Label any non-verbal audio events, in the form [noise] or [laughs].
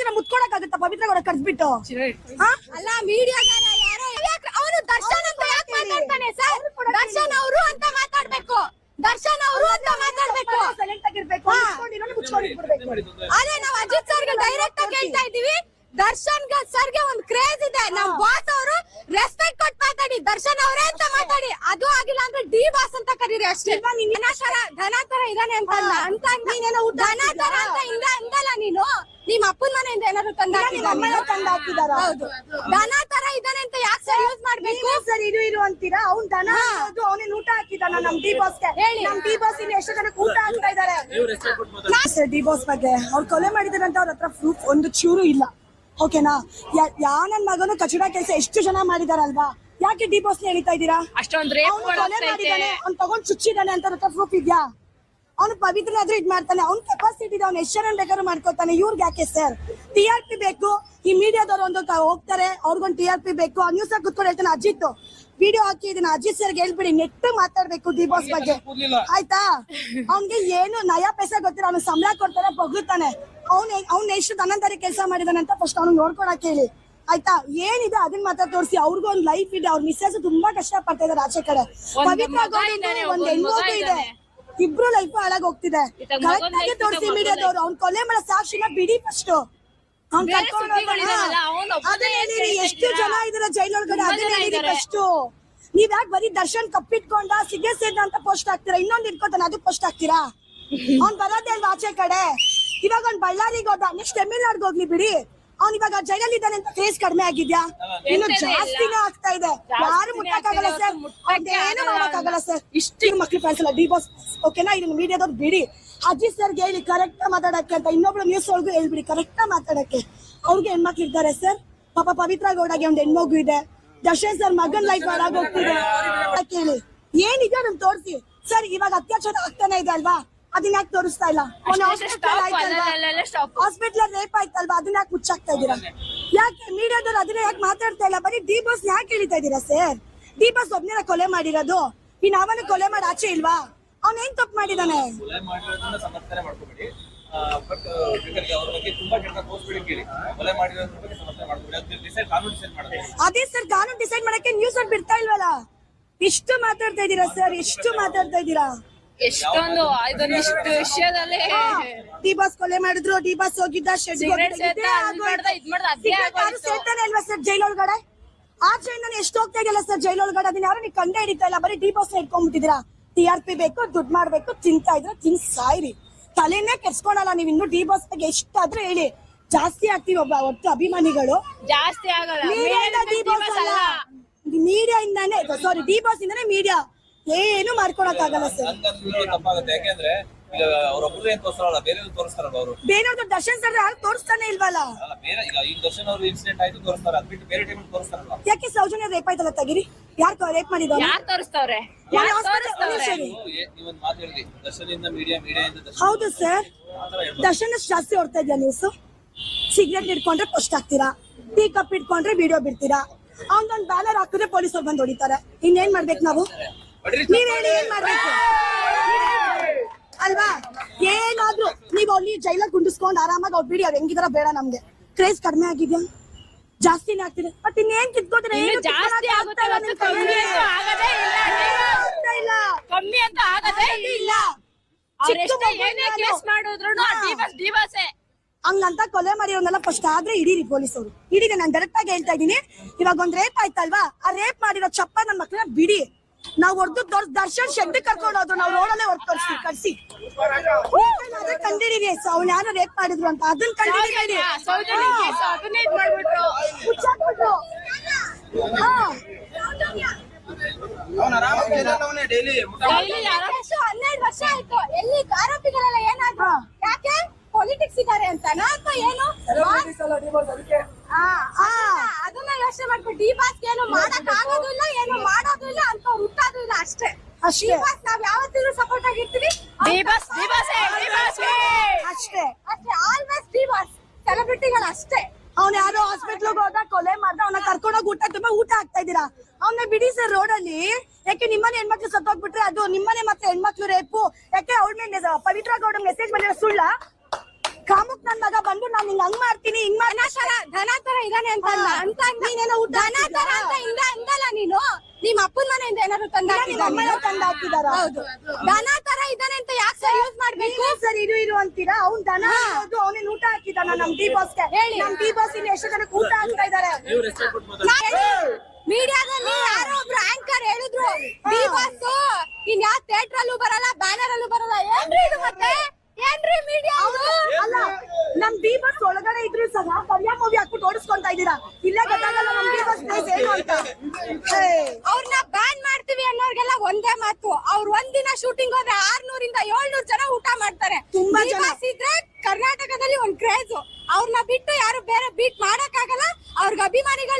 ನ ಮುತ್ಕೊಳಕ್ ಆಗುತ್ತಾ ಪವಿತ್ರ ಗೌಡ ಕರ್ಸ್ಬಿಟ್ಟು ಹಾ? ಅಲ್ಲ ಮೀಡಿಯಾ ಯಾರೋ? ಅವನು ದರ್ಶನ್ ಅಂತ ಯಾಕೆ ಮಾತಾಡ್ತಾನೆ ಸರ್? ದರ್ಶನ್ ಅವರು ಅಂತ ಮಾತಾಡ್ಬೇಕು. ದರ್ಶನ್ ಅವರು ಅಂತ ಮಾತಾಡ್ಬೇಕು. ಸೈಲೆಂಟ್ ಆಗಿರ್ಬೇಕು ಅದೇ ನಾವ್ ಅಜಿತ್ ಸರ್ಗೆ ಡೈರೆಕ್ಟ್ ಆಗಿ ಹೇಳ್ತಾ ಇದೀವಿ ದರ್ಶನ್ ಸರ್ಗೆ ಒಂದ್ ಕ್ರೇಜ್ ಇದೆ. ನಮ್ ಬಾಸ್ ಅವರು ರೆಸ್ಪೆಕ್ಟ್ ಕೊಟ್ಟು ಮಾತಾಡಿ ದರ್ಶನ್ ಅವರೇ ಅಂತ ಮಾತಾಡಿ. ಅದು ಆಗಿಲ್ಲ ಅಂದ್ರೆ ಡಿ ಬಾಸ್ ಅಂತ ಕರೀರಿ ಅಷ್ಟೇ. ಧನಾತರ ತರ ದನ ತರ ಇದಾನೆ ಅಂತ ಅಂತ ನೀನೇನೋ ದನ ತರ ಅಂತ ಇಂದ ಅಂದಲ್ಲ ನೀನು? ನಿಮ್ ಅಪ್ಪನ ಮನೆಯಿಂದ ಏನಾದ್ರು ತಂದ ತಂದು ಹಾಕಿದಾರ ಹೌದು. ದನ ತರ ಇದಾನೆ ಅಂತ ಯಾಕೆ ಸರ್ ಯೂಸ್ ಮಾಡ್ಬೇಕು? ಸರ್ ಇದು ಇದು ಅಂತೀರಾ? ಅವ್ನ್ ದನ ಅವನೇ ಊಟ ಹಾಕಿದಾನ ನಮ್ ಡಿ ಬಾಸ್ ಹೇಳಿ. ನಮ್ ಡಿ ಬಾಸ್ ಇನ್ನು ಎಷ್ಟು ಜನಕ್ಕೆ ಊಟ ಹಾಕ್ತಾ ಇದಾರೆ ಡಿ ಬಾಸ್ ಬಗ್ಗೆ ಅವ್ರು ಕೊಲೆ ಮಾಡಿದಾರಂತ ಅವ್ರ ಹತ್ರ ಪ್ರೂಫ್ ಒಂದು ಚೂರು ಇಲ್ಲ. ಓಕೆನಾ? ಯಾ- ನನ್ ಮಗನು ಕಚಡ ಕೆಲಸ ಎಷ್ಟು ಜನ ಮಾಡಿದಾರಲ್ವಾ? ಯಾಕೆ ಡಿಪೋಸ್ ಬಾಸ್ ಎಳಿತಾ ಇದ್ದೀರಾ? ಅಷ್ಟೊಂದ್ ಅವ್ನು ಕೊಲೆ ಮಾಡಿದಾನೆ ಅವ್ನು ತಗೊಂಡ್ ಚುಚ್ಚಿದಾನೆ ಅಂತ ಪ್ರೂಫ್ ಇದ್ಯಾ? ಅವ್ನು ಪವಿತ್ರ ಆದ್ರೂ ಇದ್ ಮಾಡ್ತಾನೆ. ಅವ್ನ ಕೆಪಾಸಿಟಿ ಇದೆ ಅವ್ನು ಎಷ್ಟು ಜನ ಬೇಕಾದ್ರೂ ಮಾಡ್ಕೋತಾನೆ. ಇವ್ರಿಗೆ ಯಾಕೆ ಸರ್ ಟಿ ಆರ್ ಪಿ ಬೇಕು. ಈ ಮೀಡಿಯಾದವ್ರು ಒಂದು ಹೋಗ್ತಾರೆ. ಅವ್ರಿಗೊಂದು ಟಿ ಆರ್ ಪಿ ಬೇಕು. ಆ ನ್ಯೂಸ್ ಕುತ್ಕೊಂಡು ಹೇಳ್ತಾನೆ ಅಜಿತ್ ವಿಡಿಯೋ ಹಾಕಿ ಇದನ್ನ ಅಜಿತ್ ಸರ್ಗೆ ಹೇಳ್ಬಿಡಿ. ನೆಟ್ ಮಾತಾಡ್ಬೇಕು ದಿ ಬಾಸ್ ಬಗ್ಗೆ. ಆಯ್ತಾ? ಅವ್ನ್ಗೆ ಏನು ನಯಾ ಪೈಸಾ ಗೊತ್ತಿಲ್ಲ. ಅವ್ನು ಸಂಬಳ ಕೊಡ್ತಾರೆ ಬಗ್ಗುತ್ತಾನೆ ಅವ್ನ ಅವ್ನ ಎಷ್ಟು ತನ್ನಂತಾರಿ ಕೆಲಸ ಮಾಡಿದಾನೆ ಅಂತ ಫಸ್ಟ್ ಅವ್ನು ನೋಡ್ಕೊಳಕ್ ಹೇಳಿ. ಆಯ್ತಾ? ಏನಿದೆ ಅದನ್ನ ಮಾತ್ರ ತೋರಿಸಿ. ಅವ್ರಿಗೂ ಒಂದ್ ಲೈಫ್ ಇದೆ. ಅವ್ರ ಮಿಸ್ಸಸ್ ತುಂಬಾ ಕಷ್ಟ ಪಡ್ತಾ ಇದಾರೆ ಆಚೆ ಕಡೆ. ಪವಿತ್ರ ಒಂದ್ ಹೆಣ್ಮಗು ಇದೆ. ಇಬ್ರು ಲೈಫ್ ಹಾಳಾಗಿ ಹೋಗ್ತಿದೆ. ಕರೆಕ್ಟ್ ಆಗಿ ತೋರಿಸಿ ಮೀಡಿಯಾದವ್ರು ಅವ್ನ್ ಕೊಲೆ ಮಾಡೋ ಸಾಕ್ಷಿನ ಬಿಡಿ ಫಸ್ಟ್ ಅವ್ನ್ ಕರ್ಕೊಂಡು ಅದನ್ನ ಹೇಳಿರಿ ಎಷ್ಟು ಜನ? ಇದಾರೆ ಜೈಲೊಳಗಡೆ? ಅದನ್ನ ಹೇಳಿರಿ ಫಸ್ಟ್ ನೀವ್ ಯಾಕೆ ಬರೀ ದರ್ಶನ್ ಕಪ್ಪಿಟ್ಕೊಂಡ ಸಿಗೆ ಸೇದ ಅಂತ ಪೋಸ್ಟ್ ಹಾಕ್ತೀರಾ? ಇನ್ನೊಂದ್ ಇಟ್ಕೋತಾನೆ ಅದಕ್ಕೆ ಪೋಸ್ಟ್ ಹಾಕ್ತೀರಾ? [laughs] ಅವ್ನ್ ಬರೋದೇ ಅಲ್ವಾ ಆಚೆ ಕಡೆ? ಇವಾಗ ಅವ್ನ್ ಬಳ್ಳಾರಿಗೆ ಹೋದ ನೆಕ್ಸ್ಟ್ ತಮಿಳ್ನಾಡ್ಗೆ ಹೋಗ್ಲಿ ಬಿಡಿ. ಅವ್ನ್ ಇವಾಗ ಜೈಲಲ್ಲಿ ಇದ್ದಾನೆ ಅಂತ ಕೇಸ್ ಕಡಿಮೆ ಆಗಿದ್ಯಾ? ಇನ್ನು. ಜಾಸ್ತಿನೇ ಆಗ್ತಾ ಇದೆ. ಯಾರು ಮುಟ್ಟಕ್ಕಾಗಲ್ಲ ಸರ್. ಏನು ಆಗಲ್ಲ. ಮಾಡಕ್ಕಾಗಲ್ಲ ಸರ್. ಇಷ್ಟು ಮಕ್ಳು ಕಾಣಿಸಲ್ಲ ಡಿ ಬಾಸ್ ಓಕೆನಾ ಇದನ್ನ ಮೀಡಿಯಾದವ್ರು ಬಿಡಿ. ಅಜಿತ್ ಸರ್ಗೆ ಹೇಳಿ ಕರೆಕ್ಟ್ ಮಾತಾಡಕ್ಕೆ ಅಂತ ಇನ್ನೊಬ್ಳು ನ್ಯೂಸ್ ಒಳಗೂ ಹೇಳ್ಬಿಡಿ ಕರೆಕ್ಟ್ ಮಾತಾಡಕ್ಕೆ. ಅವ್ರಿಗೆ ಹೆಣ್ಮಕ್ಳು ಇದ್ದಾರೆ ಸರ್. ಪಾಪ ಪವಿತ್ರ ಗೌಡಗೆ ಒಂದು ಹೆಣ್ಮಗು ಇದೆ. ದರ್ಶನ್ ಸರ್ ಮಗನ್ ಲೈಫ್ ಹಾಳಾಗೋಗ್ತಿದೆ ಕೇಳಿ. ಏನಿದೆ ನಮ್ ತೋರಿಸಿ. ಸರ್ ಇವಾಗ ಅತ್ಯಾಚಾರ ಆಗ್ತಾನೆ ಇದೆ ಅಲ್ವಾ? ಅದನ್ನ ಯಾಕೆ ತೋರಿಸ್ತಾ ಇಲ್ಲ. ಹಾಸ್ಪಿಟಲ್ ರೇಪ್ ಆಯ್ತಲ್ವಾ? ಅದನ್ನ ಯಾಕೆ ಮುಚ್ಚಾಕ್ತಾ ಇದ್ದೀರಾ? ಯಾಕೆ ಮೀಡಿಯಾದವ್ರು ಅದನ್ನ ಯಾಕೆ ಮಾತಾಡ್ತಾ ಇಲ್ಲ? ಬರೀ ಡಿ ಬಾಸ್ ಯಾಕೆ ಹೇಳ್ತಾ ಇದ್ದೀರಾ ಸರ್ ಡಿ ಒಬ್ನೇ ಒಬ್ನೇನ ಕೊಲೆ ಮಾಡಿರೋದು? ಇನ್ ಅವನ ಕೊಲೆ ಮಾಡಿ ಆಚೆ ಇಲ್ವಾ? ಅವ್ನ ಏನ್ ತಪ್ಪು ಮಾಡಿದಾನೆ? ಕೊಲೆ ಮಾಡಿರೋದನ್ನ ಸಮರ್ಥನೆ ಮಾಡ್ಕೋಬೇಡಿ. ಬಟ್ ಬೇಕಾದ್ರೆ ಅವ್ರ ಬಗ್ಗೆ ತುಂಬಾ ಕೆಟ್ಟ ತೋರಿಸ್ಬಿಡಿ ಕೇಳಿ. ಕೊಲೆ ಮಾಡಿರೋದ್ರ ಬಗ್ಗೆ ಸಮರ್ಥನೆ ಮಾಡ್ಕೋಬೇಡಿ. ಅದು ಸರ್ ಕಾನೂನು ಡಿಸೈಡ್ ಮಾಡಕ್ಕೆ ನ್ಯೂಸ್ ಅಲ್ಲಿ ಬಿಡ್ತಾ ಇಲ್ವಲ್ಲ? ಇಷ್ಟು ಮಾತಾಡ್ತಾ ಇದೀರಾ ಸರ್ ಎಷ್ಟು ಮಾತಾಡ್ತಾ ಇದ್ದೀರಾ? ಎಷ್ಟೊಂದು ಇದೊಂದಿಷ್ಟು ವಿಷಯದಲ್ಲಿ ಡಿ ಬಸ್ ಕೊಲೆ ಮಾಡಿದ್ರು ಡಿ ಬಸ್ ಹೋಗಿದ್ದ ಶೆಡ್ ಆ ಜೈಲ್ ಅದ್ ಮಾಡ್ದ, ಇದ್ ಮಾಡ್ದ, ಅದೇ ಆಗೋಯ್ತು. ಸೇರ್ತಾನೆ ಅಲ್ವಾ ಸರ್ ಜೈಲೊಳಗಡೆ? ಆಚೆಯಿಂದ ಎಷ್ಟು ಹೋಗ್ತಾ ಇದೆಯಲ್ಲ ಸರ್ ಒಳಗಡೆ ಅದನ್ನ ಯಾರು ನೀವು ಕಂಡೆ ಹಿಡಿತಾ ಇಲ್ಲ. ಬರೀ ಡಿ ಬಸ್ ಇಟ್ಕೊಂಡ್ಬಿಟ್ಟಿದ್ದೀರಾ ಟಿ ಆರ್ ಪಿ ಬೇಕು ದುಡ್ಡು ಮಾಡ್ಬೇಕು ತಿಂತಾ ಇದ್ರೆ ತಿನ್ ಸಾಯ್ರಿ ತಲೆನೇ ಕೆಡ್ಸ್ಕೊಳಲ್ಲ ನೀವು ಇನ್ನು ಡಿ ಬಸ್ ಬಗ್ಗೆ ಎಷ್ಟಾದ್ರೂ ಹೇಳಿ. ಜಾಸ್ತಿ ಆಗ್ತೀವಿ ಒಬ್ಬ ಒಟ್ಟು ಅಭಿಮಾನಿಗಳು. ಜಾಸ್ತಿ ಆಗಲ್ಲ. ಮೀಡಿಯಾ ಇಂದಾನೆ ಸಾರಿ ಡಿ ಬಸ್ ಇಂದಾನೆ ಮೀಡಿಯಾ ಏನು ಮಾಡ್ಕೊಳಕ್ ಆಗಲ್ಲ ಸರ್ ತಪ್ಪಾಗುತ್ತೆ. ಯಾಕೆಂದ್ರೆ ಈಗ ಅವ್ರೊಬ್ರು ಏನ್ ತೋರಿಸ್ತಾರಲ್ಲ ಬೇರೆ ತೋರಿಸ್ತಾರಲ್ಲ ಅವರು? ಬೇರೆಯವ್ರದ್ದು ದರ್ಶನ್ ಸರ್ ಯಾರು ತೋರಿಸ್ತಾನೆ ಇಲ್ವಲ್ಲ? ಅಲ್ಲ ಬೇರೆ ಈಗ ಈಗ ದರ್ಶನ್ ಅವ್ರ ಇನ್ಸಿಡೆಂಟ್ ಆಯ್ತು ತೋರಿಸ್ತಾರೆ. ಅದ್ ಬಿಟ್ಟು ಬೇರೆ ಟೈಮ್ ತೋರಿಸ್ತಾರಲ್ಲ ಯಾಕೆ ಸೌಜನ್ಯ ರೇಪ್ ಆಯ್ತಲ್ಲ ತಗಿರಿ? ಯಾರು ರೇಪ್ ಮಾಡಿದವ್ರು ಯಾರ್ ತೋರಿಸ್ತವ್ರೆ? ಮೊನ್ನೆ ಯಾರ್ hospital- ತೋರಿಸ್ತವ್ರೆ? ಒಂದ್ ನಿಮಿಷ ಇರಿ. ನೀವು ಏ- ನೀವೊಂದ್ ಮಾತು ಹೇಳಿದ್ರಿ ದರ್ಶನ್ ಇಂದ ಮೀಡಿಯಾ ಮೀಡಿಯಾ ಇಂದ ದರ್ಶನ್ ಹೌದು ಸರ್. ದರ್ಶನ್ ಅಷ್ಟು ಜಾಸ್ತಿ ಹೊಡ್ತಾ ಇದೆಯಾ ನ್ಯೂಸ್ ಸಿಗರೇಟ್ ಹಿಡ್ಕೊಂಡ್ರೆ ಪೋಸ್ಟ್ ಹಾಕ್ತೀರಾ? ಟೀ ಕಪ್ ಇಟ್ಕೊಂಡ್ರೆ ವಿಡಿಯೋ ಬಿಡ್ತೀರಾ ಅವ್ನೊಂದ್ ಬ್ಯಾನರ್ ಹಾಕಿದ್ರೆ ಪೊಲೀಸರು ಬಂದು ಹೊಡಿತಾರೆ. ಇನ್ನೇನ್ ಮಾಡ್ಬೇಕು ನಾವು. ನೀವ್ ಹೇಳಿ ಏನ್ ಮಾಡ್ಬೇಕು? ಅಲ್ವಾ? ಏನಾದ್ರೂ ನೀವ್ ಅಲ್ಲಿ ಜೈಲ ಗುಂಡಿಸ್ಕೊಂಡ್ ಆರಾಮಾಗಿ ಅವ್ರು ಬಿಡಿ ಅವ್ರು ಹೆಂಗಿದಾರ ಬೇಡ ನಮ್ಗೆ. ಕ್ರೇಜ್ ಕಡಿಮೆ ಆಗಿದ್ಯಾ? ಜಾಸ್ತಿನೇ ಆಗ್ತಿದೆ. ಬಟ್ ಇನ್ನೇನ್ ಕಿತ್ಕೋದ್ರೆ ಏನು ಜಾಸ್ತಿ ಆಗ್ತಾ ಇಲ್ಲ ನಿಮ್ ಕೈಯಲ್ಲಿ. ಆಗದೇ ಇಲ್ಲ. ಆಗ್ತಾ ಇಲ್ಲ. ಕಮ್ಮಿ ಅಂತ ಆಗದೇ ಇಲ್ಲ. ಚಿಕ್ಕ ಅವ್ರೆಷ್ಟೇ ಮಗು ಏನೇ ನಾನು. ಕೇಸ್ ಮಾಡಿದ್ರು ಹಾ. ಡಿವಸ್ ಡಿವಸೆ. ಹಂಗಂತ ಕೊಲೆ ಮಾಡಿರೋನೆಲ್ಲ ಫಸ್ಟ್ ಆದ್ರೆ ಹಿಡೀರಿ ಅವರು ಹಿಡೀರಿ ನಾನು ಡೈರೆಕ್ಟ್ ಆಗಿ ಹೇಳ್ತಾ ಇದೀನಿ ಇವಾಗ ಒಂದ್ ರೇಪ್ ಆಯ್ತಲ್ವಾ? ಆ ರೇಪ್ ಮಾಡಿರೋ ಚಪ್ಪ ನನ್ ಮಕ್ಳನ್ನ ಬಿಡಿ. ನಾವ್ ಹೊಡೆದು ದರ್ಶನ್ ಶೆಡ್ ಕರ್ಕೊಂಡು ಹೋದ್ರು. ನಾವ್ ರೋಡಲ್ಲೇ ಹೊರ ತೋರಿಸ್ತೀವಿ. ಕರ್ಸಿ. ಅದೇ ಕಂಡಿಡೀರಿ ಅವ್ನ ಯಾರು ರೇಪ್ ಮಾಡಿದ್ರು ಅಂತ. ಅದನ್ನ ಎಷ್ಟು ಹನ್ನೆರಡು ವರ್ಷ ಆಯ್ತು. ಎಲ್ಲಿ ಆರೋಪಿಗಳೆಲ್ಲ ಏನಾದ್ರು? ಯಾಕೆ? ಪೊಲಿಟಿಕ್ಸ್ ಇದಾರೆ ಅಂತನಾ ಅಥವಾ ಏನು? ಅದನ್ನ ಯೋಚನೆ ಮಾಡ್ಕೊಂಡು ಡಿ ಬಾಸ್ ಏನು ಮಾಡಕ್ ಆಗೋದಿಲ್ಲ ಏನು ಮಾಡೋದು ಇಲ್ಲ ಅಂತ ಹುಟ್ಟೋದು ಇಲ್ಲ ಅಷ್ಟೇ. ಅಷ್ಟೇ. ನಾವ್ ಯಾವತ್ತಿದ್ರು ಸಪೋರ್ಟ್ ಆಗಿರ್ತೀವಿ. ಡಿವಸ್ ಡಿವಸೆ ಡಿವಸೆ ಅಷ್ಟೇ ಅಷ್ಟೇ ಆಲ್ವೇಸ್ ಡಿ ಬಾಸ್ ಸೆಲೆಬ್ರಿಟಿಗಳು ಅಷ್ಟೇ ಅವ್ನ ಯಾರೋ ಹಾಸ್ಪಿಟ್ಲಿಗೆ ಹೋದ ಕೊಲೆ ಮಾಡ್ದ ಅವನ ಕರ್ಕೊಂಡೋಗಿ ಊಟ ತುಂಬಾ ಊಟ ಹಾಕ್ತಾ ಇದ್ದೀರಾ? ಅವನ್ನ ಬಿಡಿ ಸರ್ ರೋಡ್ ಅಲ್ಲಿ. ಯಾಕೆ ನಿಮ್ಮನೆ ಹೆಣ್ಮಕ್ಳು ಸತ್ತೋಗ್ಬಿಟ್ರೆ ಅದು ನಿಮ್ಮನೆ ಮತ್ತೆ ಹೆಣ್ಮಕ್ಳು ರೇಪು ಯಾಕೆ ಅವಳ ಮೇಲೆ ಪವಿತ್ರ ಗೌಡ ಮೆಸೇಜ್ ಬಂದಿರೋ ಸುಳ್ಳ? ಕಾಮುಕ್ ನನ್ ಮಗ ಬಂದು ನಾನು ಹಿಂಗ್ ಹಂಗ್ ಮಾಡ್ತೀನಿ ಹಿಂಗ್ ತರ ದನ ತರ ಇದಾನೆ ಅಂತ ಅಂದ. ಅಂತ. ನೀನೇನೋ ಊಟ ದನ ತರ ಅಂತ ಇಂದ ಅಂದಲ್ಲ ನೀನು ನಿಮ್ ಅಪ್ಪನ ಮನೆಯಿಂದ ಏನಾದ್ರು ತಂದ ಹಾಕಿದಾರ? ಹೌದು ದನ ತರ ಇದಾನೆ ಅಂತ ಯಾಕೆ ಸರ್ ಯೂಸ್ ಮಾಡ್ಬೇಕು? ಸರ್ ಇರು ಇರು ಅಂತೀರಾ? ಅವ್ನ್ ದನ ಇರೋದು ಅವನೇನ್ ಊಟ ಹಾಕಿದಾನ ನಮ್ ಡಿ ಬಾಸ್ಗೆ ಹೇಳಿ. ನಮ್ ಡಿ ಬಾಸ್ ಇಲ್ಲಿ ಎಷ್ಟು ಜನಕ್ಕೆ ಊಟ ಹಾಕ್ತಾ ಇದಾರೆ. ಮೀಡಿಯಾದಲ್ಲಿ ಯಾರೋ ಒಬ್ರು ಆಂಕರ್ ಹೇಳಿದ್ರು. ಡಿ ಬಾಸ್ ಇನ್ ಯಾವ ಥಿಯೇಟರ್ ಅಲ್ಲೂ ಬರಲ್ಲ ಬ್ಯಾನರ್ ಅಲ್ಲೂ ಬರಲ್ಲ. ಏನ್ರಿ ಇದು ಮತ್ತೆ? ಏನ್ರಿ ಮೀಡಿಯಾ ನಮ್ ಬಿ ಬಸ್ ಒಳಗಡೆ ಇದ್ರು ಸಹ ಕನ್ಯಾ ಮೂವಿ ಹಾಕ್ಬಿಟ್ಟು ಓಡಿಸ್ಕೊಂತ ಇದ್ದೀರಾ? ಇಲ್ಲೇ ಗೊತ್ತಾಗಲ್ಲ ನಮ್ ಬಿ ಬಸ್ ಅಂತ. ಅವ್ರನ್ನ ಬ್ಯಾನ್ ಮಾಡ್ತೀವಿ ಅನ್ನೋರ್ಗೆಲ್ಲ ಒಂದೇ ಮಾತು. ಅವ್ರ ಒಂದಿನ ಶೂಟಿಂಗ್ ಹೋದ್ರೆ ಆರ್ನೂರಿಂದ ಏಳ್ನೂರ್ ಜನ ಊಟ ಮಾಡ್ತಾರೆ. ಇದ್ರೆ ಕರ್ನಾಟಕದಲ್ಲಿ ಒಂದ್ ಕ್ರೇಜ್ ಅವ್ರನ್ನ ಬಿಟ್ಟು ಯಾರು ಬೇರೆ ಬೀಟ್ ಮಾಡಕ್ಕಾಗಲ್ಲ. ಅವ್ರಿಗೆ ಅಭಿಮಾನಿಗಳು